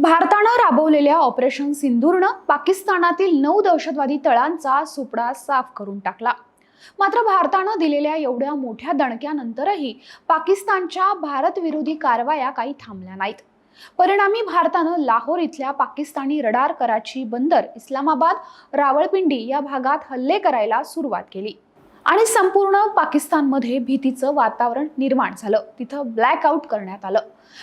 भारतानं राबवलेल्या ऑपरेशन सिंधूरनं पाकिस्तानातील नऊ दहशतवादी तळांचा सुपडा साफ करून टाकला. मात्र भारतानं दिलेल्या एवढ्या मोठ्या दणक्यानंतरही पाकिस्तानच्या भारतविरोधी कारवाया काही थांबल्या नाहीत. परिणामी भारतानं लाहोर इथल्या पाकिस्तानी रडार कराची बंदर इस्लामाबाद रावळपिंडी या भागात हल्ले करायला सुरुवात केली. आणि संपूर्ण पाकिस्तानमध्ये भीतीचं वातावरण निर्माण झालं. तिथं ब्लॅकआउट करण्यात आलं.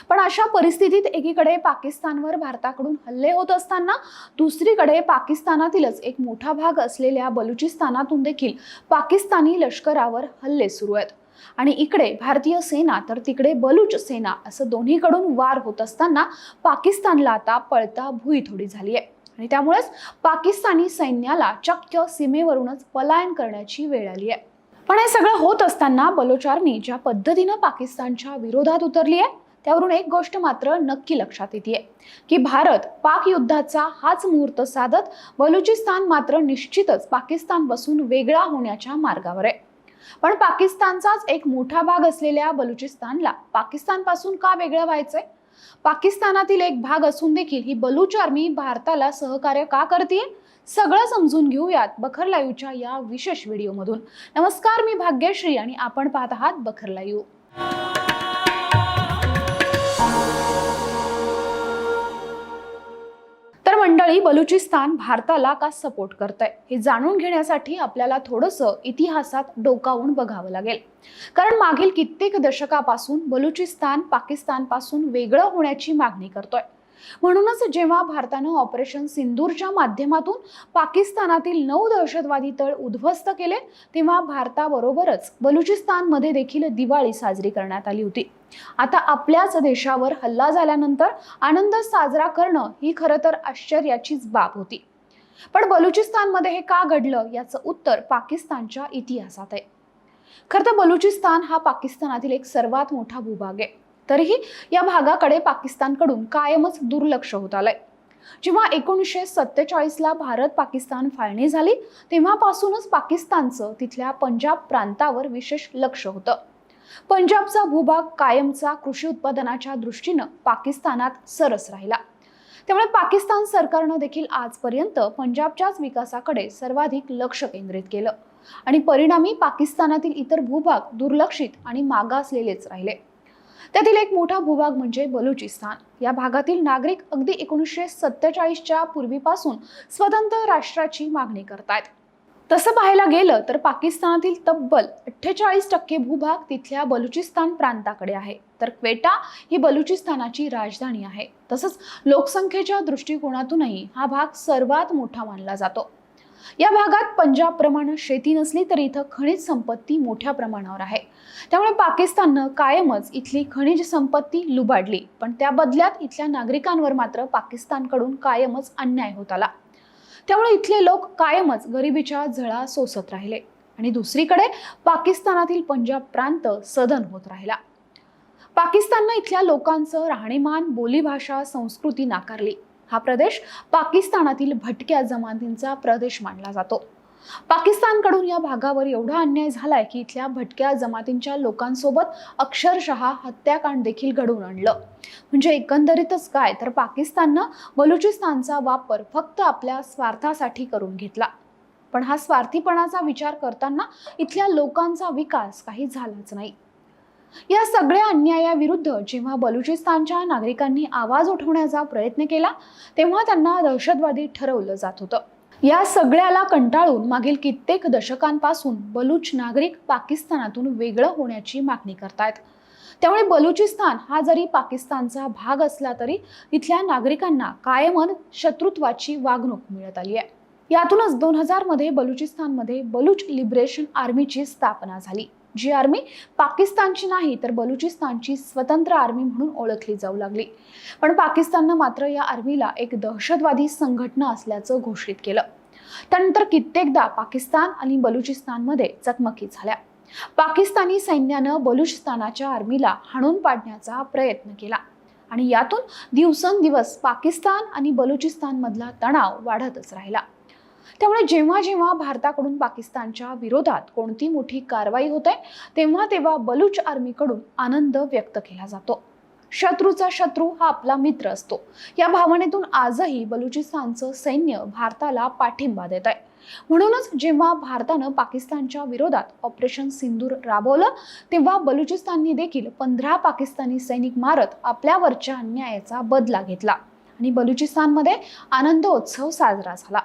पण अशा परिस्थितीत एकीकडे पाकिस्तानवर भारताकडून हल्ले होत असताना दुसरीकडे पाकिस्तानातीलच एक मोठा भाग असलेल्या बलुचिस्तानातून देखील पाकिस्तानी लष्करावर हल्ले सुरू आहेत. आणि इकडे भारतीय सेना तर तिकडे बलूच सेना असं दोन्हीकडून वार होत असताना पाकिस्तानला आता पळता भुई थोडी झाली आहे आणि त्यामुळेच पाकिस्तानी सैन्याला चक्क सीमेवरूनच पलायन करण्याची वेळ आली आहे. पण हे सगळं होत असताना बलोचारनी ज्या पद्धतीनं पाकिस्तानच्या विरोधात उतरली आहे त्यावरून एक गोष्ट मात्र नक्की लक्षात येते की भारत पाक युद्धाचा हाच मुहूर्त साधत बलुचिस्तान मात्र निश्चितच पाकिस्तानपासून वेगळा होण्याच्या मार्गावर आहे. पण पाकिस्तानचाच एक मोठा भाग असलेल्या बलुचिस्तानला पाकिस्तानपासून का वेगळं व्हायचंय? पाकिस्तानातील एक भाग असून देखील ही बलूच आर्मी भारताला सहकार्य का करते सगळं समजून घेऊयात बखर लाईव्हच्या या विशेष व्हिडिओमधून. नमस्कार मी भाग्यश्री आणि आपण पाहत आहात बखर लाईव्ह. तर बलुचिस्तान भारताला का सपोर्ट करत आहे हे जाणून घेण्यासाठी आपल्याला थोडंसं इतिहासात डोकावून बघावं लागेल. कारण मागील कित्येक दशकापासून बलुचिस्तान पाकिस्तानपासून वेगळं होण्याची मागणी करतोय. म्हणूनच जेव्हा भारतानं ऑपरेशन सिंदूरच्या माध्यमातून पाकिस्तानातील नऊ दहशतवादी तळ उद्ध्वस्त केले तेव्हा भारताबरोबरच बलुचिस्तानमध्ये देखील दिवाळी साजरी करण्यात आली होती. आता आपल्याच देशावर हल्ला झाल्यानंतर आनंद साजरा करणं ही खरं तर आश्चर्याचीच बाब होती. पण बलुचिस्तानमध्ये हे का घडलं याचं उत्तर पाकिस्तानच्या इतिहासात आहे. खरं तर बलुचिस्तान हा पाकिस्तानातील एक सर्वात मोठा भूभाग आहे. तरीही या भागाकडे पाकिस्तानकडून कायमच दुर्लक्ष होत आलंय. जेव्हा एकोणीसशे सत्तेचाळीसला भारत पाकिस्तान फाळणी झाली तेव्हापासूनच पाकिस्तानचं तिथल्या पंजाब प्रांतावर विशेष लक्ष होतं. पंजाबचा भूभाग कायमचा कृषी उत्पादनाच्या दृष्टीनं पाकिस्तानात सरस राहिला. त्यामुळे पाकिस्तान सरकारनं देखील आजपर्यंत पंजाबच्याच विकासाकडे सर्वाधिक लक्ष केंद्रित केलं. आणि परिणामी पाकिस्तानातील इतर भूभाग दुर्लक्षित आणि मागासलेलेच राहिले. त्यातील एक मोठा भूभाग म्हणजे बलुचिस्तान. या भागातील नागरिक अगदी एकोणीसशे सत्तेचाळीसच्या पूर्वीपासून स्वतंत्र राष्ट्राची मागणी करतायत. तसं पाहायला गेलं तर पाकिस्तानातील तब्बल अठ्ठेचाळीस टक्के भूभाग तिथल्या बलुचिस्तान प्रांताकडे आहे. तर क्वेटा ही बलुचिस्तानाची राजधानी आहे. तसंच लोकसंख्येच्या दृष्टिकोनातूनही हा भाग सर्वात मोठा मानला जातो. या भागात पंजाबप्रमाणे शेती नसली तरी इथं खनिज संपत्ती मोठ्या प्रमाणावर आहे. त्यामुळे पाकिस्ताननं कायमच इथली खनिज संपत्ती लुबाडली. पण त्या बदल्यात इथल्या नागरिकांवर मात्र पाकिस्तानकडून कायमच अन्याय होत आला. त्यामुळे इथले लोक कायमच गरिबीच्या झळा सोसत राहिले. आणि दुसरीकडे पाकिस्तानातील पंजाब प्रांत सदन होत राहिला. पाकिस्ताननं इथल्या लोकांचं राहणीमान बोलीभाषा संस्कृती नाकारली. हा प्रदेश पाकिस्तानातील भटक्या जमातींचा प्रदेश मानला जातो. पाकिस्तानकडून या भागावर एवढा अन्याय झालाय की इथल्या भटक्या जमातींच्या लोकांसोबत अक्षरशः हत्याकांड देखील घडवून आणलं. म्हणजे एकंदरीतच काय? तर पाकिस्ताननं बलुचिस्तानचा वापर फक्त आपल्या स्वार्थासाठी करून घेतला. पण हा स्वार्थीपणाचा विचार करताना इथल्या लोकांचा विकास काही झालाच नाही. या सगळ्या अन्यायाविरुद्ध जेव्हा बलुचिस्तानच्या नागरिकांनी आवाज उठवण्याचा प्रयत्न केला तेव्हा त्यांना दहशतवादी ठरवलं जात होतं. या सगळ्याला कंटाळून मागील कित्येक दशकांपासून बलूच नागरिक पाकिस्तानातून वेगळं होण्याची मागणी करतायत. त्यामुळे बलुचिस्तान हा जरी पाकिस्तानचा भाग असला तरी इथल्या नागरिकांना कायमन शत्रुत्वाची वागणूक मिळत आली आहे यातूनच दोन हजारमध्ये बलुचिस्तानमध्ये बलूच लिबरेशन आर्मीची स्थापना झाली. जी आर्मी पाकिस्तानची नाही तर बलुचिस्तानची स्वतंत्र आर्मी म्हणून ओळखली जाऊ लागली. पण पाकिस्ताननं मात्र या आर्मीला एक दहशतवादी संघटना असल्याचं घोषित केलं. त्यानंतर कित्येकदा पाकिस्तान आणि बलुचिस्तानमध्ये चकमकी झाल्या. पाकिस्तानी सैन्यानं बलुचिस्तानाच्या आर्मीला हाणून पाडण्याचा प्रयत्न केला. आणि यातून दिवसेंदिवस पाकिस्तान आणि बलुचिस्तानमधला तणाव वाढतच राहिला. त्यामुळे जेव्हा जेव्हा भारताकडून पाकिस्तानच्या विरोधात कोणती मोठी कारवाई होते तेव्हा तेव्हा बलूच आर्मीकडून आनंद व्यक्त केला जातो. शत्रूचा शत्रू हा आपला मित्र असतो. या भावनेतून आजही बलुचिस्तानचं सैन्य भारताला पाठिंबा देत आहे म्हणूनच जेव्हा भारतानं पाकिस्तानच्या विरोधात ऑपरेशन सिंदूर राबवलं तेव्हा बलुचिस्ताननी देखील पंधरा पाकिस्तानी सैनिक मारत आपल्यावरच्या अन्यायाचा बदला घेतला. आणि बलुचिस्तानमध्ये आनंदोत्सव साजरा झाला.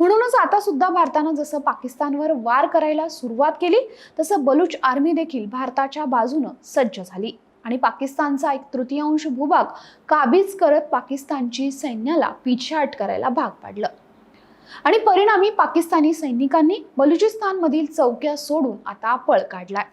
म्हणूनच आता सुद्धा भारतानं जसं पाकिस्तानवर वार करायला सुरुवात केली तसं बलूच आर्मी देखील भारताच्या बाजूनं सज्ज झाली. आणि पाकिस्तानचा एक तृतीयांश भूभाग काबीज करत पाकिस्तानची सैन्याला पिछाट करायला भाग पाडलं. आणि परिणामी पाकिस्तानी सैनिकांनी बलुचिस्तानमधील चौक्या सोडून आता पळ काढलाय.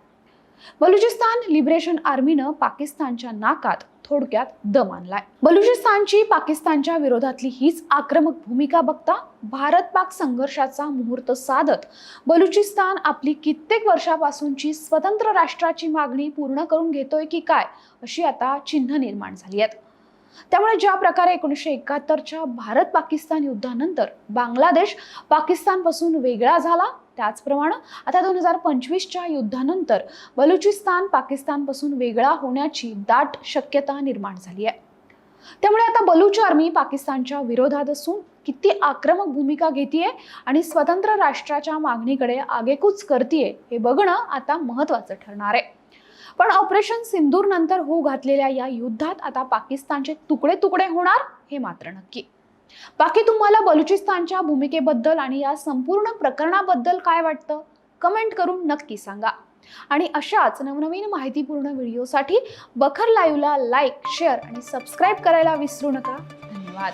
बलुचिस्तान लिबरेशन आर्मीनं पाकिस्तानच्या नाकात थोडक्यात दम आणलाय. बलुचिस्तानची पाकिस्तानच्या विरोधातली हीच आक्रमक भूमिका बघता भारत पाक संघर्षाचा मुहूर्त साधत बलुचिस्तान आपली कित्येक वर्षापासूनची स्वतंत्र राष्ट्राची मागणी पूर्ण करून घेतोय की काय अशी आता चिन्ह निर्माण झाली आहेत. त्यामुळे ज्या प्रकारे एकोणीसशे एकाहत्तरच्या भारत पाकिस्तान युद्धानंतर बांगलादेश पाकिस्तानपासून वेगळा झाला त्याचप्रमाणे आता दोन हजार पंचवीसच्या युद्धानंतर बलुचिस्तान पाकिस्तानपासून वेगळा होण्याची दाट शक्यता निर्माण झाली आहे. त्यामुळे आता बलूच आर्मी पाकिस्तानच्या विरोधात असून किती आक्रमक भूमिका घेतीये आणि स्वतंत्र राष्ट्राच्या मागणीकडे आगेकूच करतीये हे बघणं आता महत्वाचं ठरणार आहे. पण ऑपरेशन सिंदूर नंतर होऊ घातलेल्या या युद्धात आता पाकिस्तानचे तुकडे तुकडे होणार हे मात्र नक्की. बाकी तुम्हाला बलुचिस्तानच्या भूमिकेबद्दल आणि या संपूर्ण प्रकरणाबद्दल काय वाटतं? कमेंट करून नक्की सांगा. आणि अशाच नवनवीन माहितीपूर्ण व्हिडिओसाठी बखर लाईव्हला लाईक शेअर आणि सबस्क्राईब करायला विसरू नका. धन्यवाद.